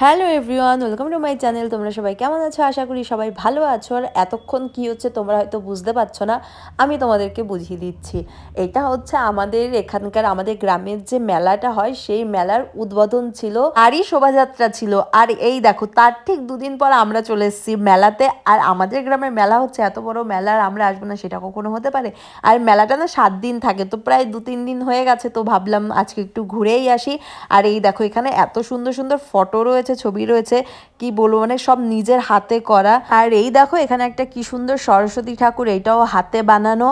Hello everyone welcome to my channel তোমরা সবাই কেমন আছো? আশা করি সবাই ভালো আছো। আর এতক্ষণ কি হচ্ছে তোমরা হয়তো বুঝতে পারছ না। আমি তোমাদেরকে বুঝিয়ে দিচ্ছি। এটা হচ্ছে আমাদের এখানকার, আমাদের গ্রামের যে মেলাটা হয়, সেই মেলার উদ্বোধন ছিল আরই শোভাযাত্রা ছিল। আর এই দেখো, তার ঠিক দুদিন পর আমরা চলে এসেছি মেলাতে। আর আমাদের গ্রামের মেলা হচ্ছে এত বড় মেলা, আর আমরা আসব না, সেটা কখনো হতে পারে। আর মেলাটা না সাত দিন থাকে, তো প্রায় দু তিন দিন হয়ে গেছে, তো ভাবলাম আজকে একটু ঘুরেই আসি। আর এই দেখো, এখানে এত সুন্দর সুন্দর ফটো রয়েছে। ছবি রয়েছে, কি বলব মানে সব নিজের হাতে করা। আর এই দেখো, এখানে একটা কি সুন্দর সরস্বতী ঠাকুর, এটাও হাতে বানানো।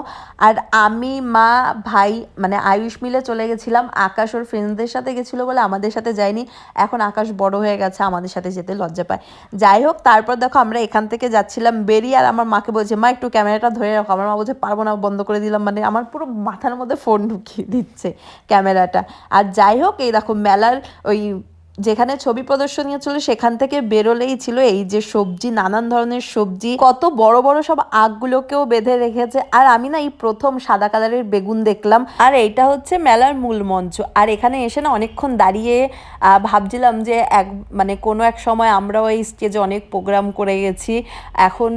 আর আমি, মা, ভাই মানে আয়ুষ মিলে চলে গেছিলাম। আকাশ ওর ফ্রেন্ডসদের সাথে গেছিল বলে আমাদের সাথে যায়নি। এখন আকাশ বড় হয়ে গেছে, আমাদের সাথে যেতে লজ্জা পায়। যাই হোক, তারপর দেখো আমরা এখান থেকে যাচ্ছিলাম বেরিয়ে, আর আমার মাকে বলছে, মা, একটু ক্যামেরাটা ধরে রাখো। আমার মা বলছে, পারব না বন্ধ করে দিলাম। মানে আমার পুরো মাথার মধ্যে ফোন ঢুকিয়ে দিচ্ছে ক্যামেরাটা। আর যাই হোক, এই দেখো, মেলার ওই যেখানে ছবি প্রদর্শনী ছিল সেখান থেকে বেরোলেই ছিল এই যে সবজি, নানান ধরনের সবজি, কত বড় বড় সব আগগুলোকেও বেঁধে রেখেছে। আর আমি না এই প্রথম সাদা কালারের বেগুন দেখলাম। আর এইটা হচ্ছে মেলার মূল মঞ্চ। আর এখানে এসে না অনেকক্ষণ দাঁড়িয়ে ভাবছিলাম যে এক মানে কোনো এক সময় আমরাও এই স্টেজে অনেক প্রোগ্রাম করে গেছি। এখন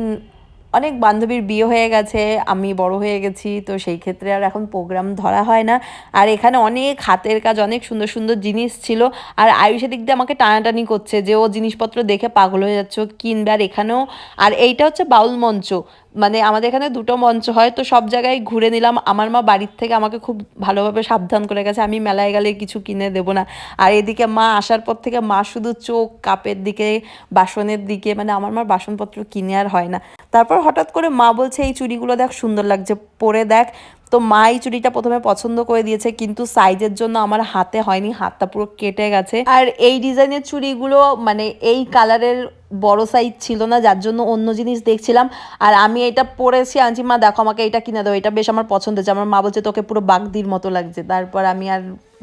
অনেক বান্ধবীর বিয়ে হয়ে গেছে, আমি বড় হয়ে গেছি, তো সেই ক্ষেত্রে আর এখন প্রোগ্রাম ধরা হয় না। আর এখানে অনেক হাতের কাজ, অনেক সুন্দর সুন্দর জিনিস ছিল। আর আয়ুষের দিক দিয়ে আমাকে টানাটানি করছে যে ও জিনিসপত্র দেখে পাগল হয়ে যাচ্ছে কিনবে আর এখানেও। আর এইটা হচ্ছে বাউল মঞ্চ। মানে আমাদের এখানে দুটো মঞ্চ হয়, তো সব জায়গায় ঘুরে নিলাম। আমার মা বাড়ির থেকে আমাকে খুব ভালোভাবে সাবধান করে গেছে, আমি মেলায় গেলে কিছু কিনে দেবো না। আর এদিকে মা আসার পর থেকে মা শুধু চোখ কাপের দিকে, বাসনের দিকে মানে আমার মার বাসনপত্র কিনে আর হয় না। তারপর হঠাৎ করে মা বলছে, এই চুড়িগুলো দেখ, সুন্দর লাগছে, পরে দেখ। তো মা এই চুড়িটা প্রথমে পছন্দ করে দিয়েছে, কিন্তু সাইজের জন্য আমার হাতে হয়নি, হাতটা পুরো কেটে গেছে। আর এই ডিজাইনের চুড়িগুলো মানে এই কালারের বড় সাইজ ছিল না, যার জন্য অন্য জিনিস দেখছিলাম। আর আমি এটা পরেছি, আনছি, মা, দেখো আমাকে এটা কিনে দাও, এটা বেশ আমার পছন্দ হচ্ছে আমার মা বলছে, তোকে পুরো বাগদির মতো লাগছে। তারপর আমি আর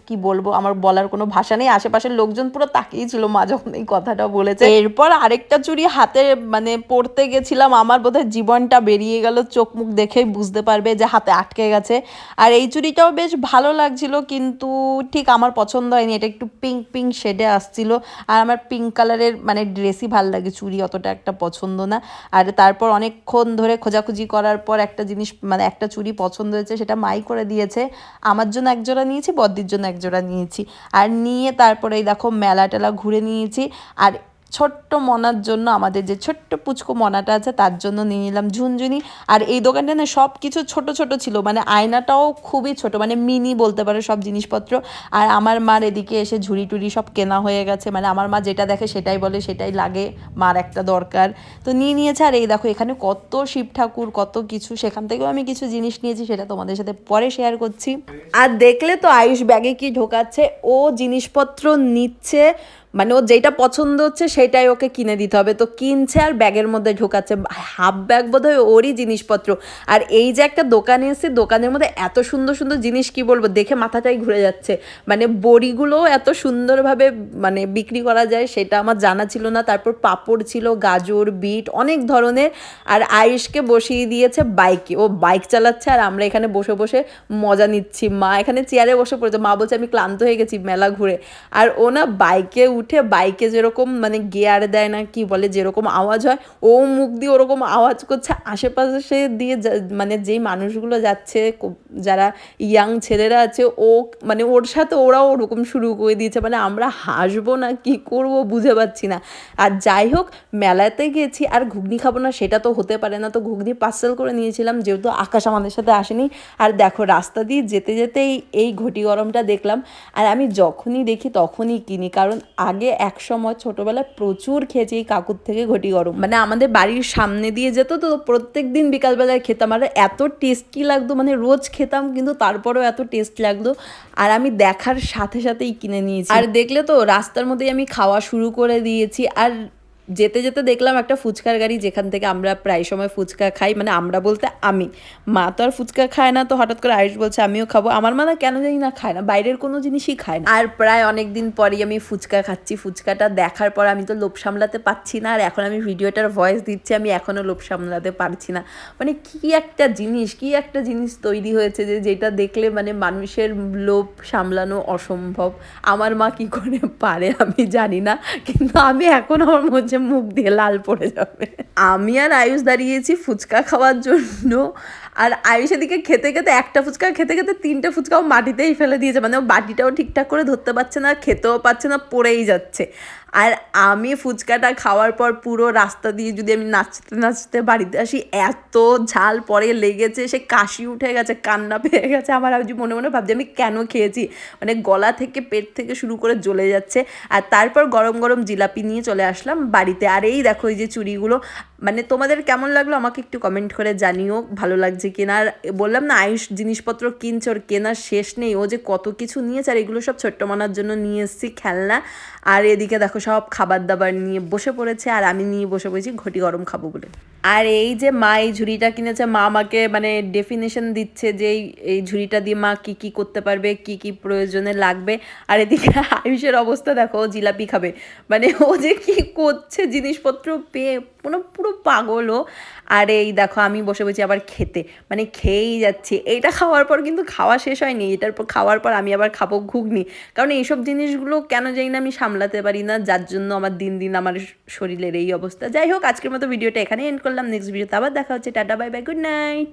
কি বলব? আমার বলার কোনো ভাষা নেই। আশেপাশের লোকজন পুরো তাকিয়ে ছিল মা যখন এই কথাটা বলেছে। এরপর আরেকটা চুড়ি হাতে মানে পড়তে গেছিলাম। আমার বোধহয় জীবনটা বেরিয়ে গেল, চোখ মুখ দেখেই বুঝতে পারবে যে হাতে আটকে গেছে। আর এই চুড়িটাও বেশ ভালো লাগছিল, কিন্তু ঠিক আমার পছন্দ হয়নি। এটা একটু পিঙ্ক পিঙ্ক শেডে আসছিল। আর আমার পিঙ্ক কালারের মানে ড্রেসই ভালো লাগে চুড়ি অতটা একটা পছন্দ না। আর তারপর অনেকক্ষণ ধরে খোঁজাখুঁজি করার পর একটা জিনিস মানে একটা চুড়ি পছন্দ হয়েছে, সেটা মাই করে দিয়েছে। আমার জন্য একজোড়া নিয়েছি, বদ্দির জন্য একজোড়া নিয়েছি। আর নিয়ে তারপরে দেখো মেলা টেলা ঘুরে নিয়েছি। আর ছোট্ট মনার জন্য আমাদের যে ছোট্ট পুচকো মনাটা আছে, তার জন্য নিয়ে নিলাম ঝুনঝুনি। আর এই দোকানটা না সব কিছু ছোট ছোট ছিল মানে আয়নাটাও খুবই ছোট মানে মিনি বলতে পারো সব জিনিসপত্র। আর আমার মার এদিকে এসে ঝুড়ি টুড়ি সব কেনা হয়ে গেছে মানে আমার মা যেটা দেখে সেটাই বলে, সেটাই লাগে, মার একটা দরকার। তো নিয়ে নিয়েছে, আর এই দেখো এখানে কত শিব ঠাকুর, কত কিছু, সেখান থেকেও আমি কিছু জিনিস নিয়েছি, সেটা তোমাদের সাথে পরে শেয়ার করছি। আর দেখলে তো আয়ুষ ব্যাগে কি ঢোকাচ্ছে, ও জিনিসপত্র নিচ্ছে মানে ও যেটা পছন্দ হচ্ছে সেটাই ওকে কিনে দিতে হবে। তো কিনছে আর ব্যাগের মধ্যে ঢোকাচ্ছে। হাফ ব্যাগ বোধ হয় ওরই জিনিসপত্র। আর এই যে একটা দোকানে এসে দোকানের মধ্যে এত সুন্দর সুন্দর জিনিস কি বলব, দেখে মাথাটাই ঘুরে যাচ্ছে। মানে বড়িগুলোও এত সুন্দরভাবে মানে বিক্রি করা যায় সেটা আমার জানা ছিল না। তারপর পাপড় ছিল, গাজর, বিট, অনেক ধরনের। আর আয়ুষকে বসিয়ে দিয়েছে বাইকে। ও বাইক চালাচ্ছে আর আমরা এখানে বসে বসে মজা নিচ্ছি। মা এখানে চেয়ারে বসে পড়েছে। মা বলছে, আমি ক্লান্ত হয়ে গেছি, মেলা ঘুরে। আর ও না বাইকে উঠে বাইকে যেরকম মানে গিয়ার দেয় না, কি বলে, যেরকম আওয়াজ হয়, ও মুখ দিয়ে ওরকম আওয়াজ করছে। আশেপাশে দিয়ে মানে যেই মানুষগুলো যাচ্ছে যারা ইয়াং ছেলেরা আছে, ও মানে ওর সাথে ওরাও ওরকম শুরু করে দিয়েছে। মানে আমরা হাসবো না, কি করব বুঝে পাচ্ছি না। আর যাই হোক, মেলাতে গেছি, আর ঘুগনি খাব না, সেটা তো হতে পারে না। তো ঘুগনি পার্সেল করে নিয়েছিলাম, যেহেতু আকাশ আমাদের সাথে আসেনি। আর দেখো, রাস্তা দিয়ে যেতে যেতেই এই ঘটি গরমটা দেখলাম। আর আমি যখনই দেখি, তখনই কিনি। কারণ আগে এক সময় ছোটবেলায় প্রচুর খেয়েছি এই কাকুর থেকে ঘটি গরম। মানে আমাদের বাড়ির সামনে দিয়ে যেত তো প্রত্যেক দিন বিকালবেলায় খেতাম। আর এত টেস্টি লাগতো মানে রোজ খেতাম কিন্তু তারপরেও এত টেস্ট লাগতো। আর আমি দেখার সাথে সাথেই কিনে নিয়েছি। আর দেখলে তো রাস্তার মধ্যেই আমি খাওয়া শুরু করে দিয়েছি। আর যেতে যেতে দেখলাম একটা ফুচকার গাড়ি যেখান থেকে আমরা প্রায় সময় ফুচকা খাই মানে আমরা বলতে আমি। মা তো আর ফুচকা খায় না, তো হঠাৎ করে আয়ুষ বলছে, আমিও খাব। আমার মা না কেন জানি না খায় না, বাইরের কোনো জিনিসই খায় না। আর প্রায় অনেক দিন পরেই আমি ফুচকা খাচ্ছি। ফুচকাটা দেখার পর আমি তো লোভ সামলাতে পারছি না, আর এখন আমি ভিডিওটার ভয়েস দিচ্ছি, আমি এখনও লোভ সামলাতে পারছি না। মানে কি একটা জিনিস, কি একটা জিনিস তৈরি হয়েছে যে, যেটা দেখলে মানে মানুষের লোভ সামলানো অসম্ভব। আমার মা কি করে পারে আমি জানি না, কিন্তু আমি এখন আমার মুখ দিয়ে লাল পড়ে যাবে। আমি আর আয়ুষ দাঁড়িয়েছি ফুচকা খাওয়ার জন্য। আর আয়ুষ এদিকে খেতে খেতে একটা ফুচকা, খেতে খেতে তিনটে ফুচকাও মাটিতেই ফেলে দিয়েছে। মানে ও বাটিটাও ঠিকঠাক করে ধরতে পারছে না, খেতেও পারছে না, পড়েই যাচ্ছে। আর আমি ফুচকাটা খাওয়ার পর পুরো রাস্তা দিয়ে যদি আমি নাচতে নাচতে বাড়িতে আসি, এত ঝাল পরে লেগেছে, সে কাশি উঠে গেছে, কান্না পেয়ে গেছে। আমার আজ মনে মনে ভাবছি, আমি কেন খেয়েছি? মানে গলা থেকে, পেট থেকে শুরু করে জ্বলে যাচ্ছে। আর তারপর গরম গরম জিলাপি নিয়ে চলে আসলাম বাড়িতে। আর এই দেখো, এই যে চুড়িগুলো মানে তোমাদের কেমন লাগল? আমাকে একটু কমেন্ট করে জানিও, ভালো লাগছে কিনা। আর বললাম না, আয়ুষ জিনিসপত্র কিনছে, ওর কেনার শেষ নেই। ও যে কত কিছু নিয়েছে, আর এগুলো সব ছোট্ট মানার জন্য নিয়ে এসেছি খেলনা। আর এদিকে দেখো সব খাবার দাবার নিয়ে বসে পড়েছে, আর আমি নিয়ে বসে পড়েছি, ঘটি গরম খাব বলে। আর এই যে মা এই ঝুড়িটা কিনেছে, মা আমাকে মানে ডেফিনেশন দিচ্ছে যে এই ঝুড়িটা দিয়ে মা কি কি করতে পারবে, কি কি প্রয়োজনে লাগবে। আর এদিকে আয়ুষের অবস্থা দেখো, ও জিলাপি খাবে। মানে ও যে কি করছে জিনিসপত্র পেয়ে পুরো পুরো পাগল ও। আর এই দেখো, আমি বসে বসে আবার খেতে মানে খেয়েই যাচ্ছি। এইটা খাওয়ার পর কিন্তু খাওয়া শেষ হয়নি, এটার পর খাওয়ার পর আমি আবার খাব ঘুগনি। কারণ এইসব জিনিসগুলো কেন জানি না আমি সামলাতে পারি না, যার জন্য আমার দিন দিন আমার শরীরের এই অবস্থা। যাই হোক, আজকের মতো ভিডিওটা এখানে এন্ড করলাম নেক্সট ভিডিওতে আবার দেখা হচ্ছে tata bye bye good night